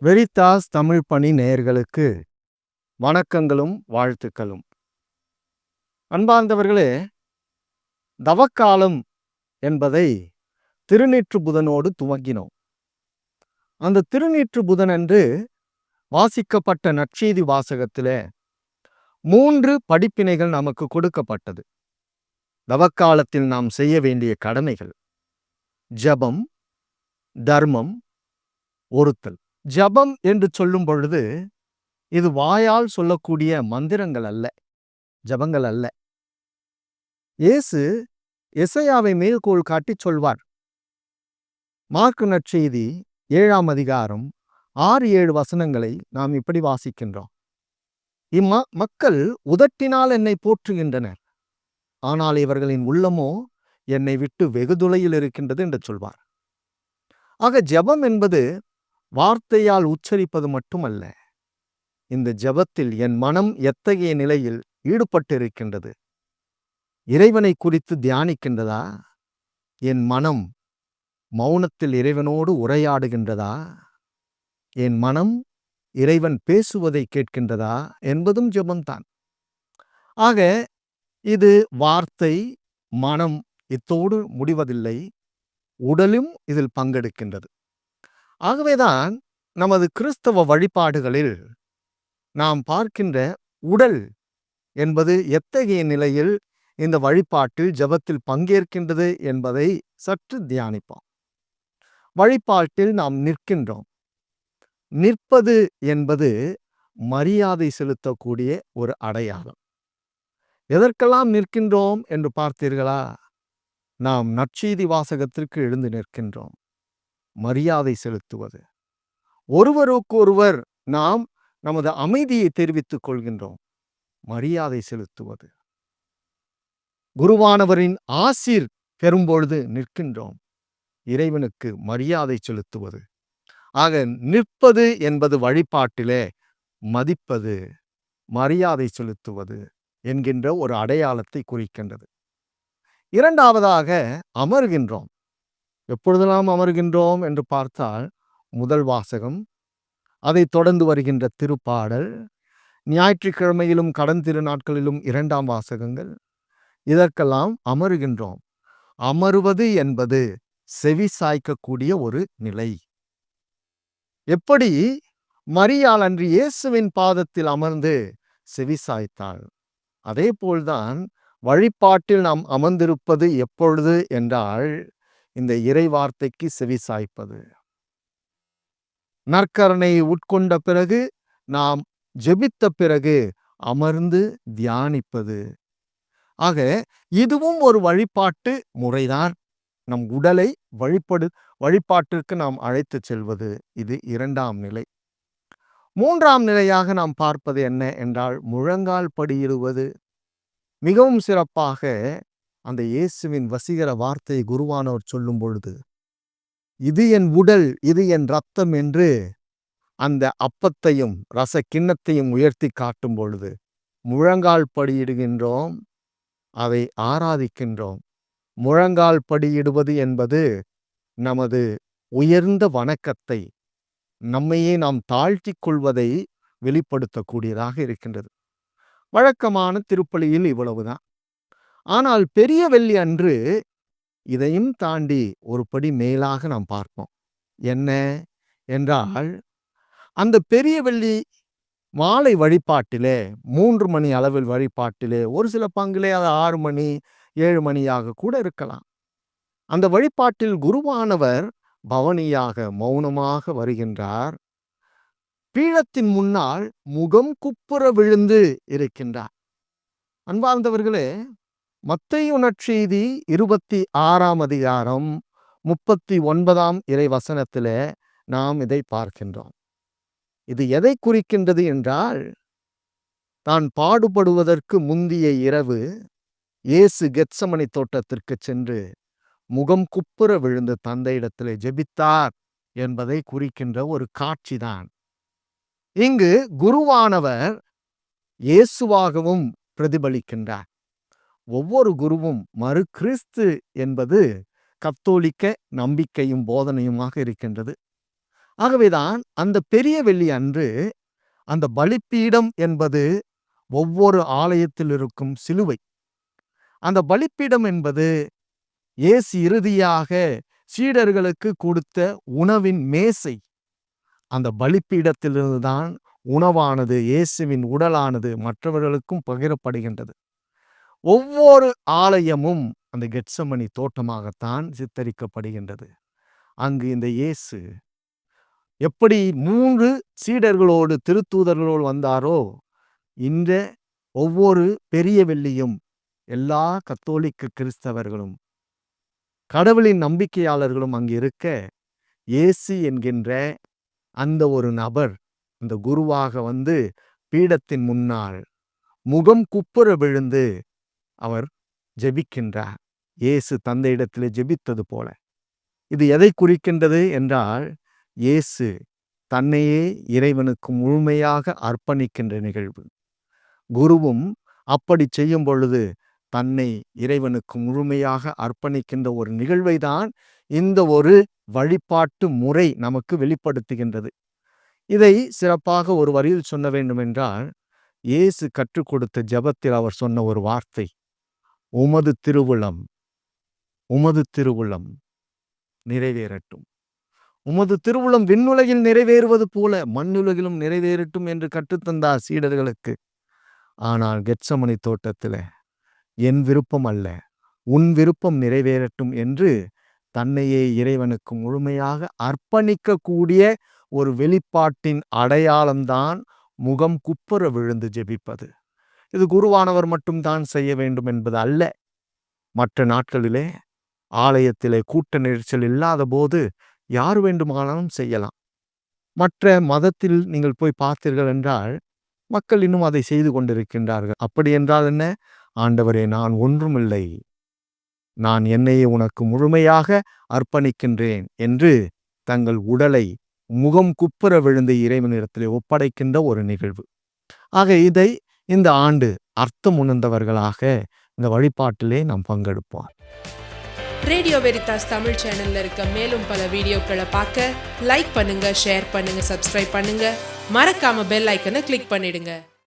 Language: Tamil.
வெரிதாஸ் தமிழ் பணி நேயர்களுக்கு வணக்கங்களும் வாழ்த்துக்களும். அன்பார்ந்தவர்களே தவக்காலம் என்பதை திருநீற்று புதனோடு துவங்கினோம். அந்த திருநீற்று புதன் என்று வாசிக்கப்பட்ட நற்செய்தி வாசகத்திலே மூன்று படிப்பினைகள் நமக்கு கொடுக்கப்பட்டது. தவக்காலத்தில் நாம் செய்ய வேண்டிய கடமைகள். ஜபம் தர்மம் ஒருத்தல் ஜபம் என்று சொல்லும் பொழுது இது வாயால் சொல்லக்கூடிய மந்திரங்கள் அல்ல ஜபங்கள் அல்ல. இயேசு எசையாவை மேற்கோள் காட்டி சொல்வார். மார்க்கு நற்செய்தி ஏழாம் அதிகாரம் ஆறு ஏழு வசனங்களை நாம் இப்படி வாசிக்கின்றோம். இம்ம மக்கள் உதட்டினால் என்னை போற்றுகின்றனர். ஆனால் இவர்களின் உள்ளமோ என்னை விட்டு வெகு துளையில் இருக்கின்றது என்று சொல்வார். ஆக ஜெபம் என்பது வார்த்தையால் உச்சரிப்பது மட்டுமல்ல இந்த ஜெபத்தில் என் மனம் எத்தகைய நிலையில் ஈடுபட்டிருக்கின்றது? இறைவனை குறித்து தியானிக்கின்றதா? என் மனம் மௌனத்தில் இறைவனோடு உரையாடுகின்றதா? என் மனம் இறைவன் பேசுவதை கேட்கின்றதா? என்பதும் ஜபம்தான். ஆக இது வார்த்தை மனம் இத்தோடு முடிவதில்லை உடலும் இதில் பங்கெடுக்கின்றது. ஆகவேதான் நமது கிறிஸ்தவ வழிபாடுகளில் நாம் பார்க்கின்ற உடல் என்பது எத்தகைய நிலையில் இந்த வழிபாட்டில் ஜபத்தில் பங்கேற்கின்றது என்பதை சற்று தியானிப்போம். வழிபாட்டில் நாம் நிற்கின்றோம். நிற்பது என்பது மரியாதை செலுத்தக்கூடிய ஒரு அடையாளம். எதற்கெல்லாம் நிற்கின்றோம் என்று பார்த்தீர்களா? நாம் நற்செய்தி வாசகத்திற்கு எழுந்து நிற்கின்றோம். மரியாதை செலுத்துவது. ஒருவருக்கு ஒருவர் நாம் நமது அமைதியை தெரிவித்துக் கொள்கின்றோம். மரியாதை செலுத்துவது. குருவானவரின் ஆசீர் பெறும்பொழுது நிற்கின்றோம். இறைவனுக்கு மரியாதை செலுத்துவது. ஆக நிற்பது என்பது வழிபாட்டிலே மதிப்பது. மரியாதை செலுத்துவது. என்கின்ற ஒரு அடையாளத்தை குறிக்கின்றது. இரண்டாவதாக அமர்கின்றோம். எப்பொழுதெல்லாம் அமர்கின்றோம் என்று பார்த்தால் முதல் வாசகம் அதைத் தொடர்ந்து வருகின்ற திருப்பாடல் ஞாயிற்றுக்கிழமையிலும் கடன் திருநாட்களிலும் இரண்டாம் வாசகங்கள் இதற்கெல்லாம் அமருகின்றோம். அமருவது என்பது செவி சாய்க்கக்கூடிய ஒரு நிலை. எப்படி மரியாள் அன்று இயேசுவின் பாதத்தில் அமர்ந்து செவி சாய்த்தாள்? அதே போல்தான் வழிபாட்டில் நாம் அமர்ந்திருப்பது எப்பொழுது என்றால் இந்த இறை வார்த்தைக்கு செவி சாய்ப்பது. நற்கரனை உட்கொண்ட பிறகு நாம் ஜெபித்த பிறகு அமர்ந்து தியானிப்பது. ஆக இதுவும் ஒரு வழிபாட்டு முறைதான். நம் உடலை வழிபடு வழிபாட்டிற்கு நாம் அழைத்து செல்வது. இது இரண்டாம் நிலை. மூன்றாம் நிலையாக நாம் பார்ப்பது என்ன என்றால் முழங்கால் படியிடுவது. மிகவும் சிறப்பாக அந்த இயேசுவின் வசீகர வார்த்தை குருவானவர் சொல்லும் பொழுது இது என் உடல் இது என் ரத்தம் என்று அந்த அப்பத்தையும் ரச கிண்ணத்தையும் உயர்த்தி காட்டும் பொழுது முழங்கால் படியிடுகின்றோம் அதை ஆராதிக்கின்றோம். முழங்கால் படியிடுவது என்பது நமது உயர்ந்த வணக்கத்தை நம்மையே நாம் தாழ்த்தி கொள்வதை வெளிப்படுத்தக்கூடியதாக இருக்கின்றது. வழக்கமான திருப்பலியில் இவ்வளவுதான். ஆனால் பெரிய வெள்ளி அன்று இதையும் தாண்டி ஒரு படி மேலாக நாம் பார்ப்போம். என்ன என்றால் அந்த பெரிய வெள்ளி மாலை வழிபாட்டிலே மூன்று மணி அளவில் வழிபாட்டிலே ஒரு சில பங்கிலே அது ஆறு மணி ஏழு மணியாக கூட இருக்கலாம். அந்த வழிபாட்டில் குருவானவர் பவனியாக மௌனமாக வருகின்றார். பீழத்தின் முன்னால் முகம் குப்புற விழுந்து இருக்கின்றார். அன்பார்ந்தவர்களே மத்தையு இருபத்தி ஆறாம் அதிகாரம் முப்பத்தி ஒன்பதாம் இறை வசனத்திலே நாம் இதை பார்க்கின்றோம். இது எதை குறிக்கின்றது என்றால் தான் பாடுபடுவதற்கு முந்திய இரவு இயேசு கெட்சமணி தோட்டத்திற்கு சென்று முகம் குப்புற விழுந்து தந்தையிடத்திலே ஜெபித்தார் என்பதை குறிக்கின்ற ஒரு காட்சிதான். இங்கு குருவானவர் இயேசுவாகவும் பிரதிபலிக்கின்றார். ஒவ்வொரு குருவும் மறு கிறிஸ்து என்பது கத்தோலிக்க நம்பிக்கையும் போதனையுமாக இருக்கின்றது. ஆகவேதான் அந்த பெரிய வெள்ளி அன்று அந்த பலிப்பீடம் என்பது ஒவ்வொரு ஆலயத்தில் இருக்கும் சிலுவை. அந்த பலிப்பீடம் என்பது இயேசு இறுதியாக சீடர்களுக்கு கொடுத்த உணவின் மேசை. அந்த பலிப்பீடத்திலிருந்து தான் உணவானது இயேசுவின் உடலானது மற்றவர்களுக்கும் பகிரப்படுகின்றது. ஒவ்வொரு ஆலயமும் அந்த கெட்சமணி தோட்டமாகத்தான் சித்தரிக்கப்படுகின்றது. அங்கு இந்த இயேசு எப்படி மூன்று சீடர்களோடு திருத்தூதர்களோடு வந்தாரோ இந்த ஒவ்வொரு பெரிய வெள்ளியும் எல்லா கத்தோலிக்க கிறிஸ்தவர்களும் கடவுளின் நம்பிக்கையாளர்களும் அங்கு இருக்க இயேசு என்கின்ற அந்த ஒரு நபர் அந்த குருவாக வந்து பீடத்தின் முன்னால் முகம் குப்புற விழுந்து அவர் ஜெபிக்கின்றார். இயேசு தந்தையிடத்தில் ஜெபித்தது போல. இது எதை குறிக்கின்றது என்றால் இயேசு தன்னையே இறைவனுக்கு முழுமையாக அர்ப்பணிக்கின்ற நிகழ்வு. குருவும் அப்படி செய்யும் பொழுது தன்னை இறைவனுக்கு முழுமையாக அர்ப்பணிக்கின்ற ஒரு நிகழ்வைதான் இந்த ஒரு வழிபாட்டு முறை நமக்கு வெளிப்படுத்துகின்றது. இதை சிறப்பாக ஒரு வரியில் சொன்ன வேண்டுமென்றால் இயேசு கற்றுக் கொடுத்த ஜெபத்தில் அவர் சொன்ன ஒரு வார்த்தை உமது திருவுளம் உமது திருவுளம் நிறைவேறட்டும். உமது திருவுளம் விண்ணுலகில் நிறைவேறுவது போல மண்ணுலகிலும் நிறைவேறட்டும் என்று கற்றுத்தந்தார் சீடர்களுக்கு. ஆனால் கெட்சமணி தோட்டத்தில் என் விருப்பம் அல்ல. உன் விருப்பம் நிறைவேறட்டும் என்று தன்னையே இறைவனுக்கு முழுமையாக அர்ப்பணிக்கக்கூடிய ஒரு வெளிப்பாட்டின் அடையாளம்தான் முகம் குப்புற விழுந்து ஜெபிப்பது. இது குருவானவர் மட்டும்தான் செய்ய வேண்டும் என்பது அல்ல. மற்ற நாட்களிலே ஆலயத்திலே கூட்ட நெரிச்சல் இல்லாத போது யார் வேண்டுமானாலும் செய்யலாம். மற்ற மதத்தில் நீங்கள் போய் பார்த்தீர்கள் என்றால் மக்கள் இன்னும் அதை செய்து கொண்டிருக்கின்றார்கள். அப்படி என்றால் என்ன? ஆண்டவரே நான் ஒன்றுமில்லை. நான் என்னையே உனக்கு முழுமையாக அர்ப்பணிக்கின்றேன் என்று தங்கள் உடலை முகம் குப்புற விழுந்த இறைவனிடத்திலே ஒப்படைக்கின்ற ஒரு நிகழ்வு. ஆக இதை இந்த ஆண்டு அர்த்தம் உணர்ந்தவர்களாக இந்த வழிபாட்டிலே நாம் பங்கெடுப்போம். ரேடியோ வெரிதாஸ் தமிழ் சேனல்ல இருக்க மேலும் பல வீடியோக்களை பார்க்க லைக் பண்ணுங்க ஷேர் பண்ணுங்க சப்ஸ்கிரைப் பண்ணுங்க. மறக்காம பெல் ஐக்கனை கிளிக் பண்ணிடுங்க.